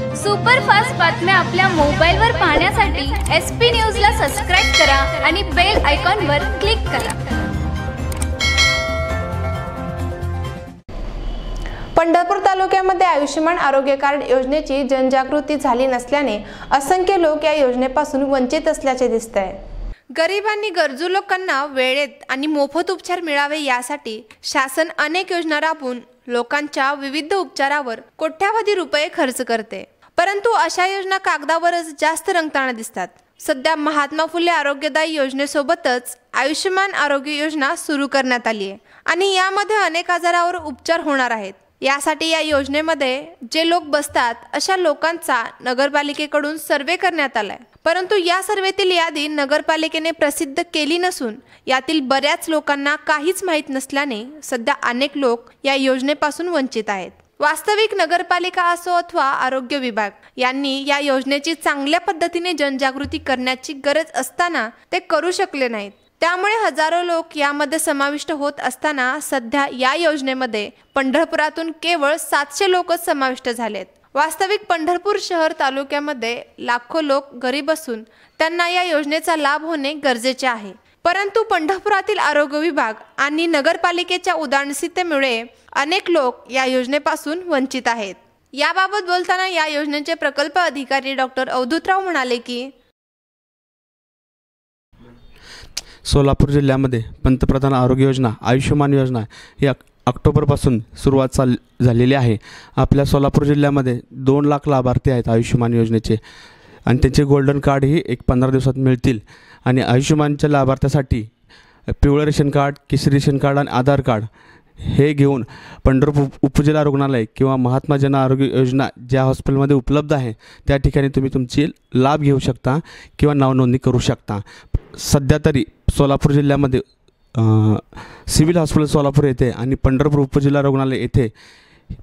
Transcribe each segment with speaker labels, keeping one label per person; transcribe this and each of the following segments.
Speaker 1: Superfast बातम्या आपल्या मोबाईलवर पाहण्यासाठी एस पी न्यूजला सबस्क्राईब करा आणि बेल आयकॉनवर क्लिक करा.
Speaker 2: पंढरपूर तालुक्यामध्ये आयुष्यमान आरोग्य कार्ड योजनेची जनजागृती झाली नसल्याने असंख्य लोक या योजनेपासून वंचित असल्याचे दिसत आहे गरिबांनी गरजू लोकांना वेळेत आणि मोफत उपचार मिळावे यासाठी शासन अनेक योजना राबवून लोकांच्या विविध उपचारावर कोट्यावधी रुपये खर्च करते. परंतु अशा योजना कागदावरच जास्त रंगताना दिसतात. सध्या महात्मा फुले आरोग्यदायी योजनेसोबतच आयुष्यमान आरोग्य योजना सुरू करण्यात आली आहे आणि यामध्ये अनेक आजारावर उपचार होणार आहेत. यासाठी या योजनेमध्ये जे लोक बसतात अशा लोकांचा नगरपालिकेकडून सर्वे करण्यात आलाय. परंतु या सर्वेतील यादी नगरपालिकेने प्रसिद्ध केली नसून यातील बऱ्याच लोकांना काहीच माहीत नसल्याने सध्या अनेक लोक या योजनेपासून वंचित आहेत. वास्तविक नगरपालिका असो अथवा आरोग्य विभाग यांनी या योजनेची चांगल्या पद्धतीने जनजागृती करण्याची गरज असताना ते करू शकले नाहीत. त्यामुळे हजारो लोक यामध्ये समाविष्ट होत असताना सध्या या योजनेमध्ये पंढरपुरातून केवळ सातशे लोकच समाविष्ट झालेत. वास्तविक पंढरपूर शहर तालुक्यामध्ये लाखो लोक गरीब असून त्यांना या योजनेचा लाभ होणे गरजेचे आहे. परंतु पंढरपुरातील आरोग्य विभाग आणि नगरपालिकेच्या उदासीनतेमुळे अनेक लोक या योजनेपासून वंचित आहेत. याबाबत बोलताना या योजनेचे प्रकल्प अधिकारी डॉक्टर अवधूतराव म्हणाले की
Speaker 3: सोलापूर जिल्ह्यामध्ये पंतप्रधान आरोग्य योजना आयुष्यमान योजना या ऑक्टोबरपासून सुरुवात चाल झालेली आहे. आपल्या सोलापूर जिल्ह्यामध्ये दोन लाख लाभार्थी आहेत आयुष्यमान योजनेचे. आणि त्यांचे गोल्डन कार्डही एक पंधरा दिवसात मिळतील. आणि आयुष्यमानच्या लाभार्थ्यासाठी पिवळं रेशन कार्ड केसरी रेशन कार्ड आणि आधार कार्ड हे घेऊन पंढरपूर उपजिल्हा रुग्णालय किंवा महात्मा जन आरोग्य योजना ज्या हॉस्पिटलमध्ये उपलब्ध आहे त्या ठिकाणी तुम्ही तुमची लाभ घेऊ शकता किंवा नावनोंदणी करू शकता. सध्या तरी सोलापूर जिल्ह्यामध्ये सिव्हिल हॉस्पिटल सोलापूर येथे आणि पंढरपूर उपजिल्हा रुग्णालय येथे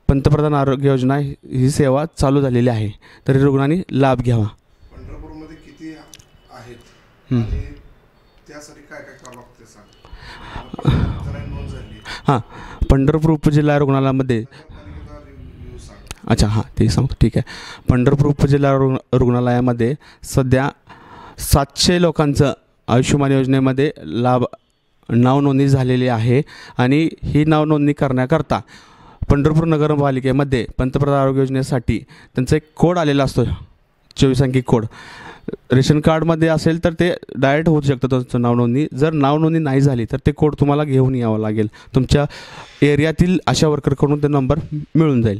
Speaker 3: पंतप्रधान आरोग्य योजना ही सेवा चालू झालेली आहे. तरी रुग्णांनी लाभ घ्यावा.
Speaker 4: पंढरपूरमध्ये किती आहेत?
Speaker 3: हं.
Speaker 4: त्यासाठी काय काय करावं लागतं
Speaker 3: हां पंढरपूर उपजिल्हा रुग्णालयामध्ये अच्छा हां ते सांगतो. ठीक आहे. पंढरपूर उपजिल्हा रुग्ण रुग्णालयामध्ये सध्या सातशे लोकांचं आयुष्यमान योजनेमध्ये लाभ नावनोंदणी झालेली आहे आणि ही नावनोंदणी करण्याकरता पंढरपूर नगरपालिकेमध्ये पंतप्रधान आरोग्य योजनेसाठी त्यांचा एक कोड आलेला असतो चोवीस अंकी कोड. रेशन कार्डमध्ये असेल तर ते डायरेक्ट होऊ शकतं तुमचं नावनोंदणी जर नावनोंदणी नाही झाली तर ते कोड तुम्हाला घेऊन यावं लागेल. तुमच्या एरियातील आशा वर्करकडून ते नंबर मिळून जाईल.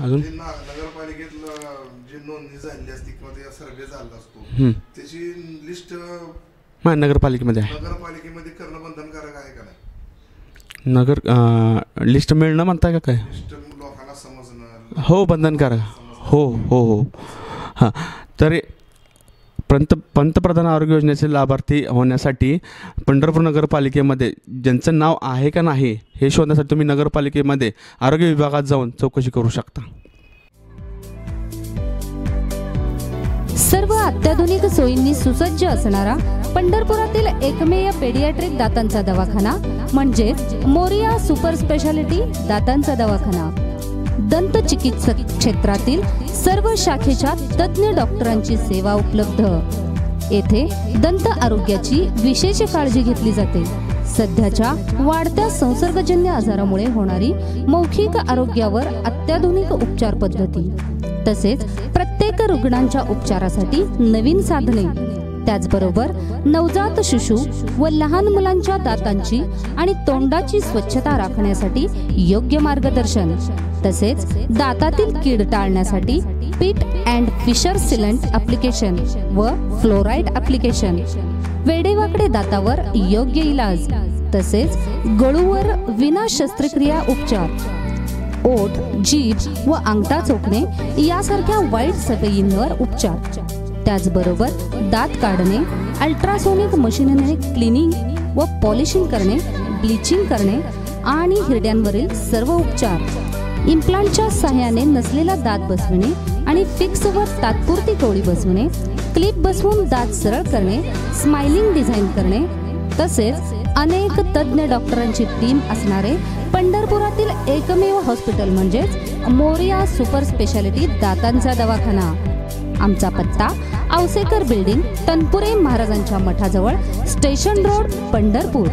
Speaker 3: अजून?
Speaker 4: जे ना नगरपालिकेतलं जी नोंदणी झालेली असते किंवा सर्वे झाला असतो. त्याची
Speaker 3: हां नगरपालिकेमध्ये आहे.
Speaker 4: नगरपालिकेमध्ये करणं बंधनकारक आहे का नाही?
Speaker 3: नगर लिस्ट मिळणं म्हणताय का काय? हो बंधनकारक. हो हो हो. हां. तर पंत पंतप्रधान आरोग्य योजनेचे लाभार्थी होण्यासाठी पंढरपूर नगरपालिकेमध्ये ज्यांचं नाव आहे का नाही हे शोधण्यासाठी तुम्ही नगरपालिकेमध्ये आरोग्य विभागात जाऊन चौकशी करू शकता.
Speaker 5: अत्याधुनिक सोयींनी सुसज्ज असणारा पंढरपुरातील एकमेव पेडियाट्रिक दातांचा दवाखाना म्हणजेच मोरिया सुपर स्पेशालिटी दातांचा दवाखाना. दंत चिकित्सक क्षेत्रातील सर्व शाखेच्या तज्ज्ञ डॉक्टरांची सेवा उपलब्ध. येथे दंत आरोग्याची विशेष काळजी घेतली जाते. सध्याच्या वाढत्या संसर्गजन्य आजारामुळे होणारी मौखिक आरोग्यावर अत्याधुनिक उपचार पद्धती तसेच प्रत्येक रुग्णांच्या उपचारासाठी नवीन साधने. त्याचबरोबर नवजात शिशु व लहान मुलांच्या दातांची आणि तोंडाची स्वच्छता राखण्यासाठी योग्य मार्गदर्शन. तसेच दातातील कीड टाळण्यासाठी pit and fissure sealant application व फ्लोराईड ॲप्लिकेशन वेडेवाकडे दातावर योग्य इलाज. तसेच गळूवर विना शस्त्रक्रिया उपचार. ओठ जीभ व अंगठा चोखणे यासारख्या वाईट सवयींवर उपचार. त्याचबरोबर दात काढणे अल्ट्रासोनिक मशीनने क्लिनिंग व पॉलिशिंग करणे ब्लिचिंग करणे आणि हिरड्यांवरील सर्व उपचार. इम्प्लांटच्या सहाय्याने नसलेला दात बसविणे आणि फिक्सवर तात्पुरती टोळी बसविणे क्लिप बसवून दात सरळ करणे स्माइलिंग डिझाईन करणे तसेच अनेक तज्ज्ञ डॉक्टरांची टीम असणारे पंढरपुरातील एकमेव हॉस्पिटल म्हणजेच मोरिया सुपर स्पेशालिटी दातांचा दवाखाना. आमचा पत्ता औसेकर बिल्डिंग तनपुरे महाराजांच्या मठाजवळ स्टेशन रोड पंढरपूर.